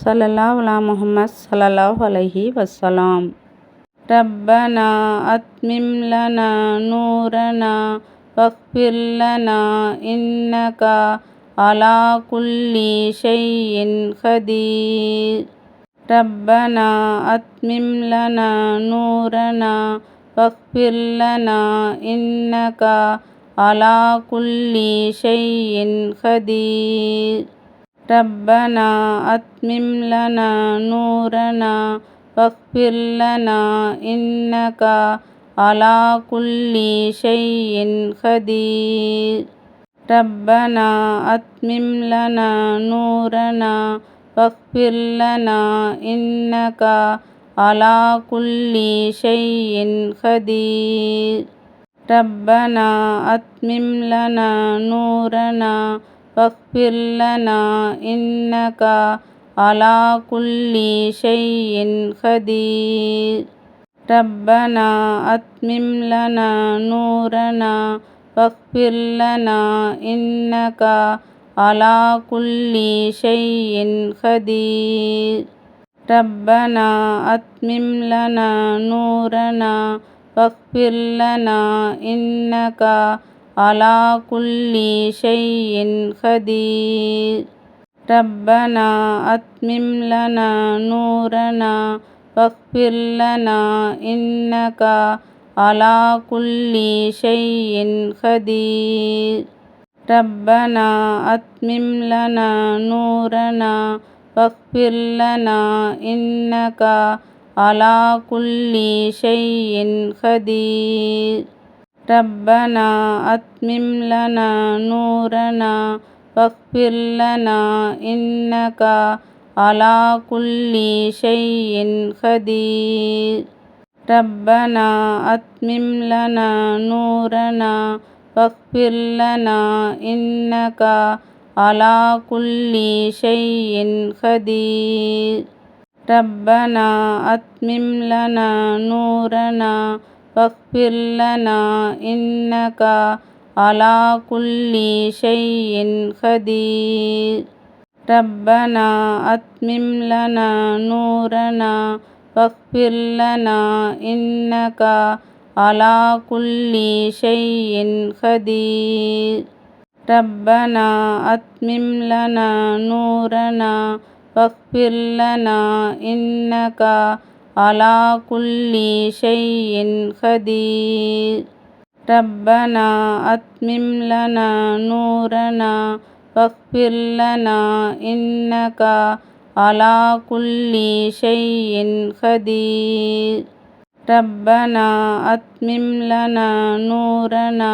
ஸல்லல்லாஹு அலா முஹம்மத் ஸல்லல்லாஹு அலைஹி வஸல்லம் ரப்பனா அத்மிம் லனா நூரனா வக்ஃபிர் லனா இன்னக அலா குல்லி ஷைஇன் கதீர். ரப்பனா அத்மிம் லனா நூரனா வக்ஃபிர் லனா இன்னக அலா குல்லி ஷைஇன் கதீர். ரப்பனா அத்மிம் லனா நூரனா வக்ஃபிர் லனா இன்னக அலா குல்லி ஷைஇன் கதீர் ரப்பனா அத்மிம் லனா நூரனா வக்ஃபிர் லனா இன்னக அலா குல்லி ஷைஇன் கதீர் ரப்பனா அத்மிம் லனா நூரனா வக்ஃபிர் லனா இன்னக அலா குல்லி ஷைஇன் கதீர் ரப்பனா அத்மிம் லனா நூரனா வக்ஃபிர் லனா இன்னக அலா குல்லி ஷைஇன் கதீர் ரப்பனா அத்மிம் லனா நூரனா வக்ஃபிர் லனா இன்னக அலா குல்லி ஷைஇன் கதீர் ரப்பனா அத்மிம் லனா நூரனா வக்ஃபிர் லனா இன்னக அலா குல்லி ஷைஇன் கதீர் ரப்பனா அத்மிம் லனா நூரனா வக்ஃபிர் லனா இன்னக அலா குல்லி ஷைஇன் கதீர் ரப்பனா அத்மிம் லனா நூரனா வக்ஃபிர் லனா இன்னக அலா குல்லி ஷைஇன் கதீர் ரப்பனா அத்மிம் லனா நூரனா வக்ஃபிர் லனா இன்னக அலா குல்லி ஷைஇன் கதீர் ரப்பனா அத்மிம் லனா நூரனா வக்ஃபிர் லனா இன்னக அலா குல்லி ஷைஇன் கதீர் ரப்பனா அத்மிம் லனா நூரனா வக்ஃபிர் லனா இன்னக அலா குல்லி ஷைஇன் கதீர் ரப்பனா அத்மிம் லனா நூரனா வக்ஃபிர் லனா இன்னக அலா குல்லி ஷைஇன் கதீர் ரப்பனா அத்மிம் லனா நூரனா வக்ஃபிர் லனா இன்னக அலா குல்லி ஷைஇன் கதீர் ரப்பனா அத்மிம் லனா நூரனா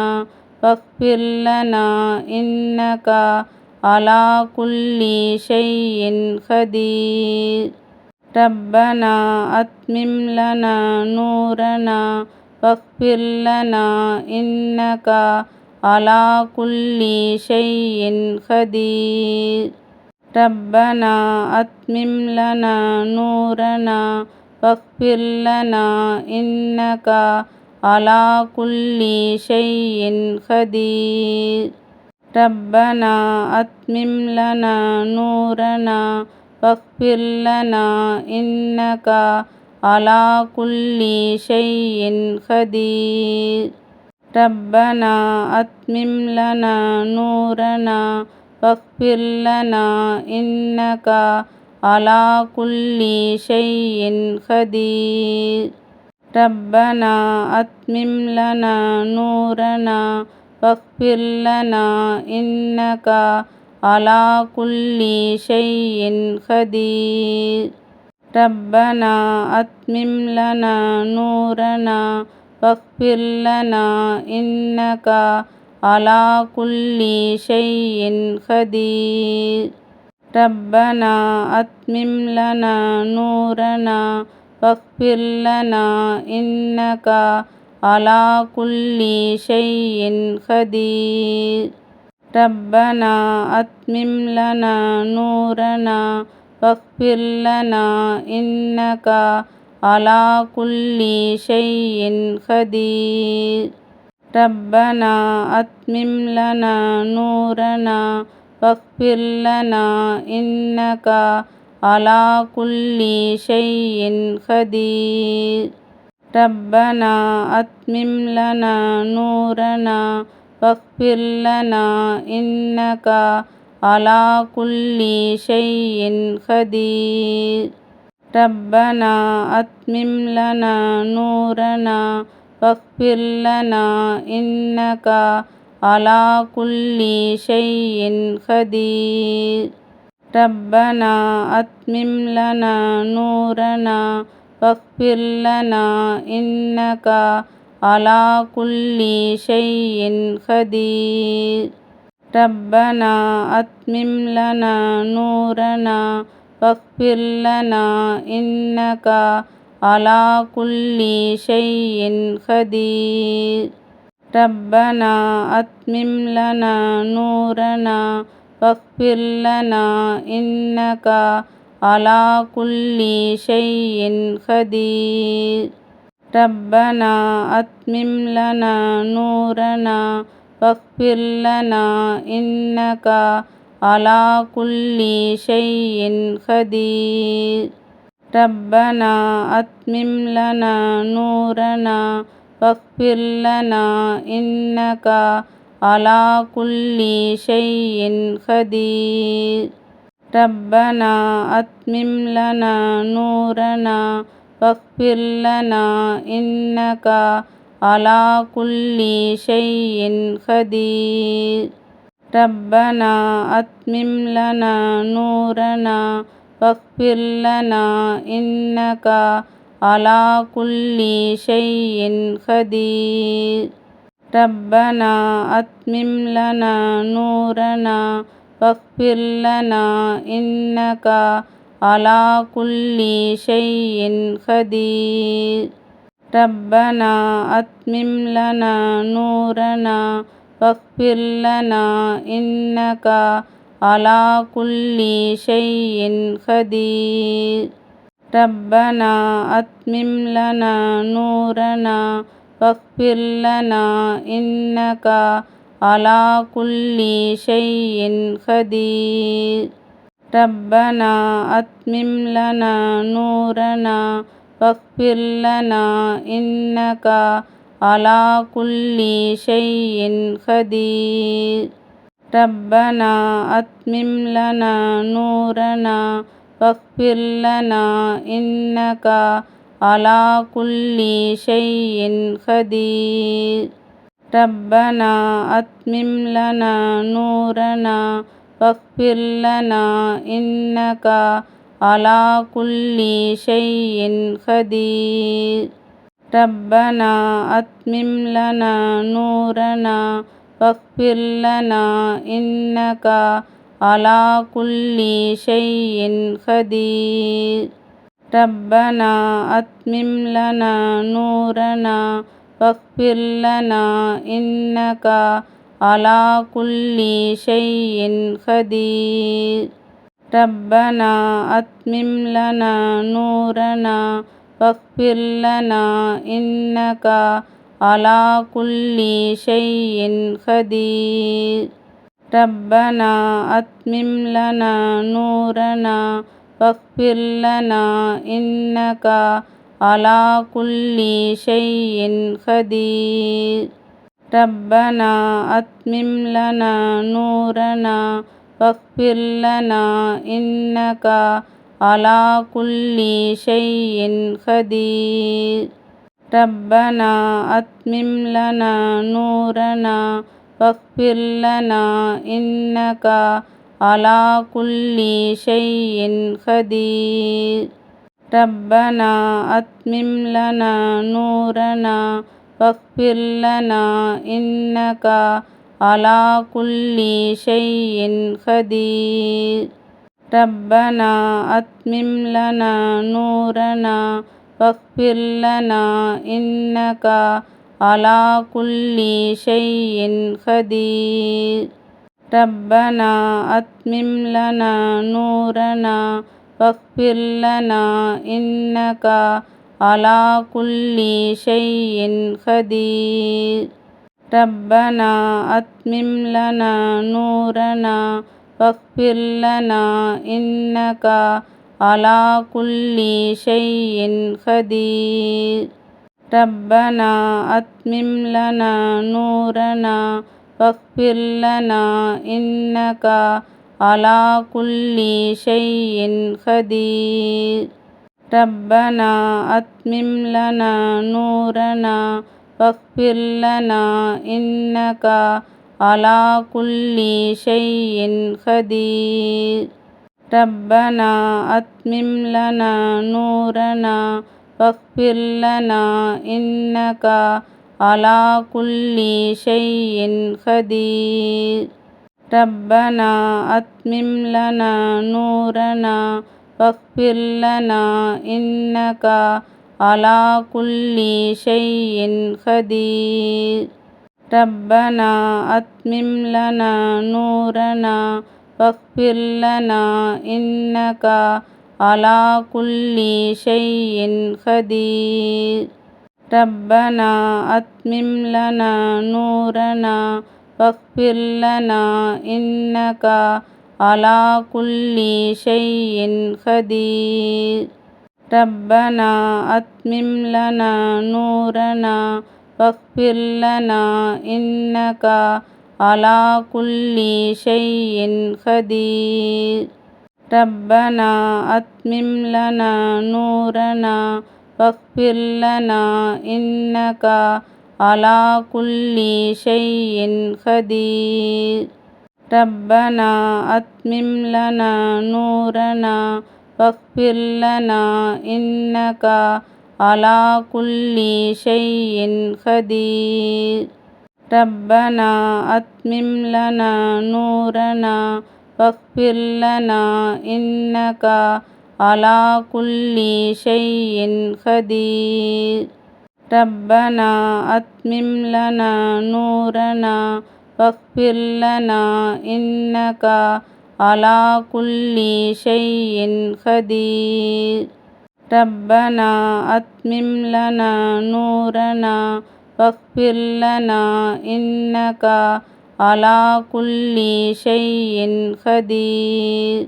வக்ஃபிர் லனா இன்னக அலா குல்லி ஷைஇன் கதீர் ரப்பனா அத்மிம் லனா நூரனா வக்ஃபிர் லனா இன்னக அலா குல்லி ஷைஇன் கதீர் ரப்பனா அத்மிம் லனா நூரனா வக்ஃபிர் லனா இன்னக அலா குல்லி ஷைஇன் கதீர் ரப்பனா அத்மிம் லனா நூரனா வக்ஃபிர் லனா இன்னக அலா குல்லி ஷையின் ஹதீர் ரப்பனா அத்மிம் லனா நூரனா வக்ஃபிர் லனா இன்னக அலா குல்லி ஷையின் ஹதீர் ரப்பனா அத்மிம் லனா நூரனா வக்ஃபிர் லனா இன்னக على كل شيء قدير ربنا أتمم لنا نورنا واغفر لنا إنك على كل شيء قدير ربنا أتمم لنا نورنا واغفر لنا إنك على كل شيء قدير ربنا أتمم لنا نورنا واغفر لنا إنك على كل شيء قدير ربنا أتمم لنا نورنا واغفر لنا إنك على كل شيء قدير ربنا أتمم لنا نورنا ஃபக்ஃபிர் லனா இன்னகா அலா குல்லி ஷையின் ஹதீர். ரப்பனா அத்மிம் லனா நூரனா ஃபக்ஃபிர் லனா இன்னகா அலா குல்லி ஷையின் ஹதீர். ரப்பனா அத்மிம் லனா நூரனா ஃபக்ஃபிர் இன்னகா على كل شيء قدير ربنا أتمم لنا نورنا واغفر لنا إنك على كل شيء قدير ربنا أتمم لنا نورنا واغفر لنا إنك على كل شيء قدير ربنا أتمم لنا نورنا واغفر لنا إنك على كل شيء قدير ربنا أتمم لنا نورنا واغفر لنا إنك على كل شيء قدير ربنا أتمم لنا نورنا ஃபக்ஃபிர் லனா இன்னகா அலா குல்லி ஷையின் ஹதீர் ரப்பனா அத்மிம் லனா நூரனா ஃபக்ஃபிர் லனா இன்னகா அலா குல்லி ஷையின் ஹதீர் ரப்பனா அத்மிம் நூரனா ஃபக்ஃபிர் இன்னகா على كل شيء قدير ربنا أتمم لنا نورنا واغفر لنا إنك على كل شيء قدير ربنا أتمم لنا نورنا واغفر لنا إنك على كل شيء قدير ربنا أتمم لنا نورنا واغفر لنا إنك على كل شيء قدير ربنا أتمم لنا نورنا واغفر لنا إنك على كل شيء قدير ربنا أتمم لنا نورنا ஃபக்ஃபிர் லனா இன்னகா அலா குல்லி ஷையின் ஹதீர். ரப்பனா அத்மிம் லனா நூரனா ஃபக்ஃபிர் லனா இன்னகா அலா குல்லி ஷையின் ஹதீர். ரப்பனா அத்மிம் நூரனா ஃபக்ஃபிர் இன்னகா على كل شيء قدير ربنا أتمم لنا نورنا واغفر لنا إنك على كل شيء قدير ربنا أتمم لنا نورنا واغفر لنا إنك على كل شيء قدير ربنا أتمم لنا نورنا واغفر لنا إنك على كل شيء قدير ربنا أتمم لنا نورنا واغفر لنا إنك على كل شيء قدير ربنا أتمم لنا نورنا واغفر لنا إنك على كل شيء قدير ربنا أتمم لنا نورنا واغفر لنا إنك على كل شيء قدير ربنا أتمم لنا نورنا واغفر لنا إنك على كل شيء قدير ربنا أتمم لنا نورنا واغفر لنا إنك على كل شيء قدير ربنا أتمم لنا نورنا واغفر لنا إنك على كل شيء قدير ربنا أتمم لنا نورنا واغفر لنا إنك على كل شيء قدير ربنا أتمم لنا نورنا واغفر لنا إنك على كل شيء قدير ربنا أتمم لنا نورنا واغفر لنا إنك على كل شيء قدير ربنا أتمم لنا نورنا واغفر لنا إنك على كل شيء قدير ربنا أتمم لنا نورنا واغفر لنا إنك அலா குல்லி ஷையின் ஹதீர். ரப்பனா அத்மிம் லனா நூரனா வக்ஃபிர் லனா இன்னகா அலா குல்லி ஷையின் ஹதீர். ரப்பனா அத்மிம் லனா நூரனா வக்ஃபிர் இன்னகா அலா குல்லி ஷையின் ஹதீர். ربنا أتمم لنا نورنا واغفر لنا إنك على كل شيء قدير ربنا أتمم لنا نورنا واغفر لنا إنك على كل شيء قدير ربنا أتمم لنا نورنا واغفر لنا إنك على كل شيء قدير ربنا أتمم لنا نورنا واغفر لنا إنك على كل شيء قدير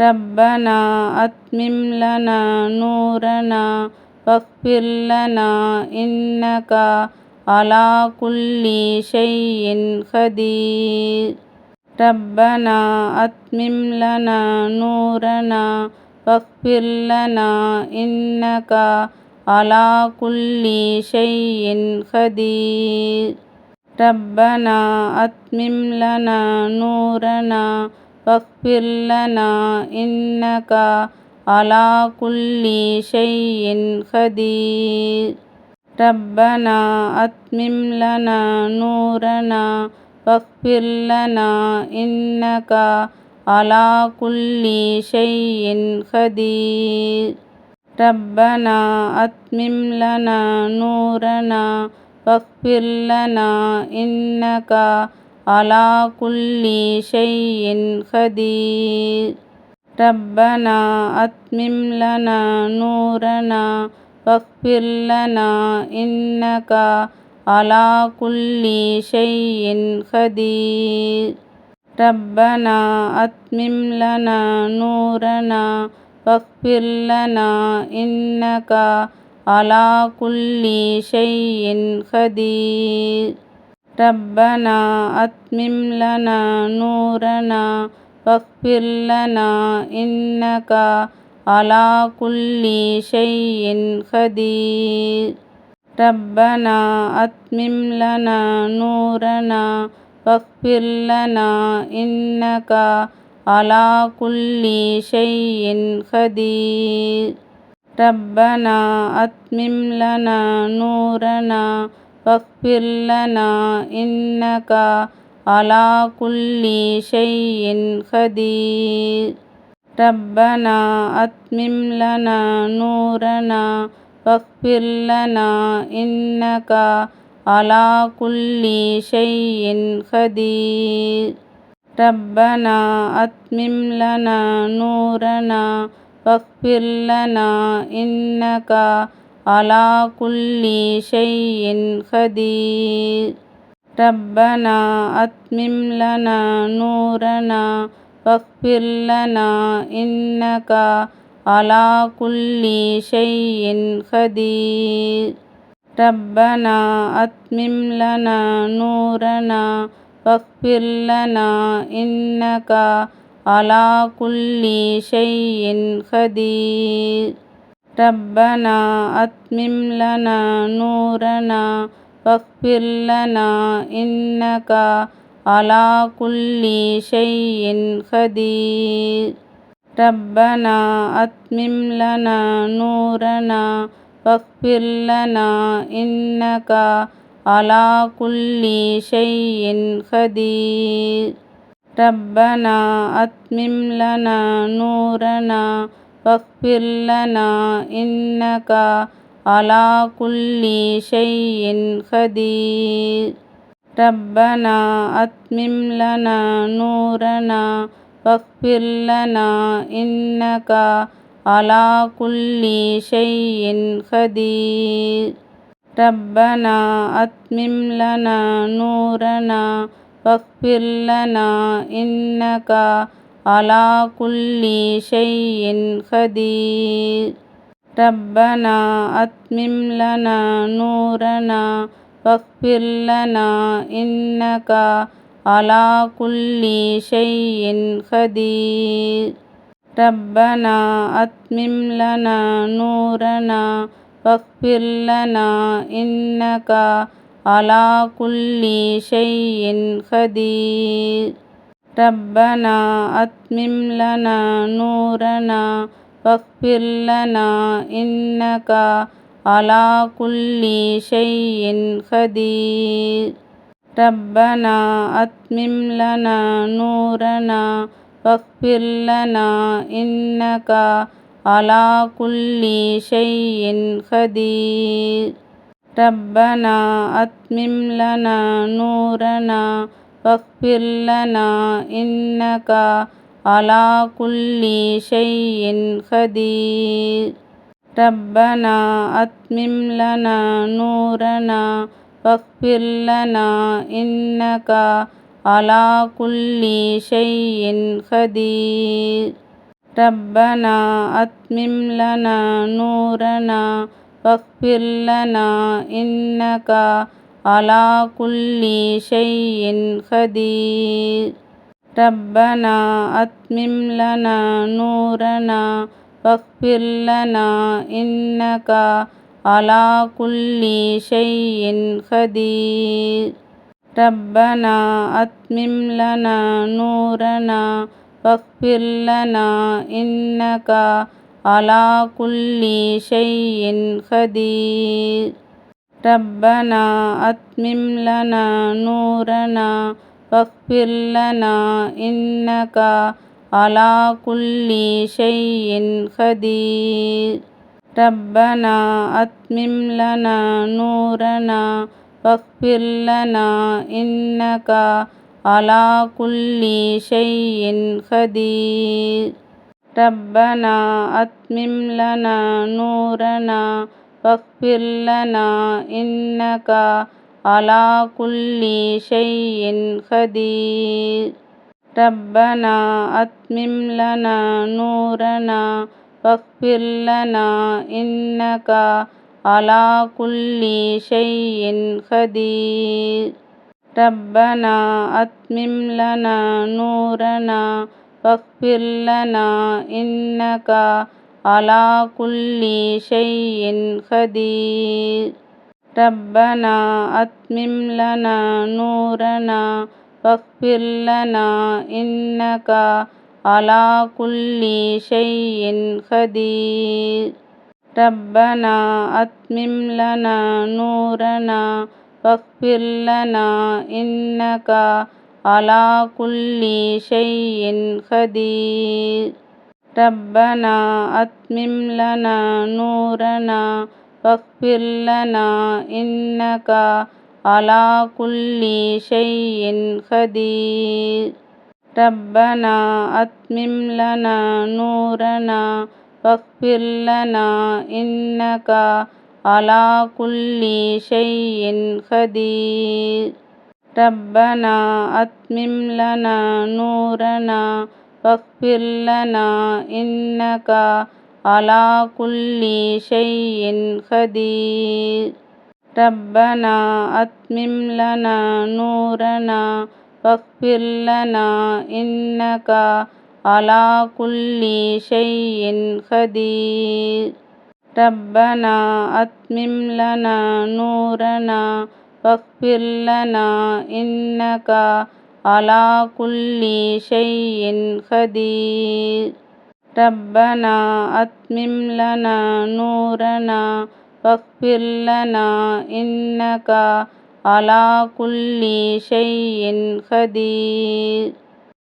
ربنا أتمم لنا نورنا واغفر لنا إنك على كل شيء قدير ربنا أتمم لنا نورنا واغفر لنا إنك على كل شيء قدير ربنا أتمم لنا نورنا واغفر لنا إنك على كل شيء قدير ربنا أتمم لنا نورنا واغفر لنا إنك على كل شيء قدير ربنا أتمم لنا نورنا واغفر لنا إنك على كل شيء قدير ربنا أتمم لنا نورنا واغفر لنا إنك على كل شيء قدير ربنا أتمم لنا نورنا واغفر لنا إنك على كل شيء قدير ربنا أتمم لنا نورنا واغفر لنا إنك على كل شيء قدير. ربنا أتمم لنا نورنا واغفر لنا إنك على كل شيء قدير. ربنا أتمم لنا نورنا واغفر لنا إنك على كل شيء قدير. ربنا أتمم لنا نورنا واغفر لنا إنك على كل شيء قدير ربنا أتمم لنا نورنا واغفر لنا إنك على كل شيء قدير ربنا أتمم لنا نورنا واغفر لنا إنك على كل شيء قدير ربنا أتمم لنا نورنا واغفر لنا إنك على كل شيء قدير ربنا أتمم لنا نورنا واغفر لنا إنك على كل شيء قدير ربنا أتمم لنا نورنا واغفر لنا إنك على كل شيء قدير ربنا أتمم لنا نورنا واغفر لنا إنك على كل شيء قدير ربنا أتمم لنا نورنا واغفر لنا إنك على كل شيء قدير ربنا أتمم لنا نورنا واغفر لنا إنك على كل شيء قدير ربنا أتمم لنا نورنا واغفر لنا إنك على كل شيء قدير ربنا أتمم لنا نورنا واغفر لنا إنك على كل شيء قدير ربنا أتمم لنا نورنا واغفر لنا إنك على كل شيء قدير ربنا أتمم لنا نورنا واغفر لنا إنك على كل شيء قدير ربنا أتمم لنا نورنا واغفر لنا إنك على كل شيء قدير ربنا أتمم لنا نورنا واغفر لنا إنك على كل شيء قدير ربنا أتمم لنا نورنا واغفر لنا إنك على كل شيء قدير ربنا أتمم لنا نورنا واغفر لنا إنك على كل شيء قدير ربنا أتمم لنا نورنا واغفر لنا إنك على كل شيء قدير ربنا أتمم لنا نورنا واغفر لنا إنك على كل شيء قدير ربنا أتمم لنا نورنا واغفر لنا إنك على كل شيء قدير ربنا أتمم لنا نورنا واغفر لنا إنك على كل شيء قدير ربنا أتمم لنا نورنا واغفر لنا إنك على كل شيء قدير ربنا أتمم لنا نورنا واغفر لنا إنك على كل شيء قدير ربنا أتمم لنا نورنا واغفر لنا إنك على كل شيء قدير ربنا أتمم لنا نورنا واغفر لنا إنك على كل شيء قدير ربنا أتمم لنا نورنا واغفر لنا إنك على كل شيء قدير ربنا أتمم لنا نورنا واغفر لنا إنك على كل شيء قدير ربنا أتمم لنا نورنا واغفر لنا إنك على كل شيء قدير ربنا أتمم لنا نورنا واغفر لنا إنك على كل شيء قدير ربنا أتمم لنا نورنا واغفر لنا إنك على كل شيء قدير ربنا أتمم لنا نورنا واغفر لنا إنك على كل شيء قدير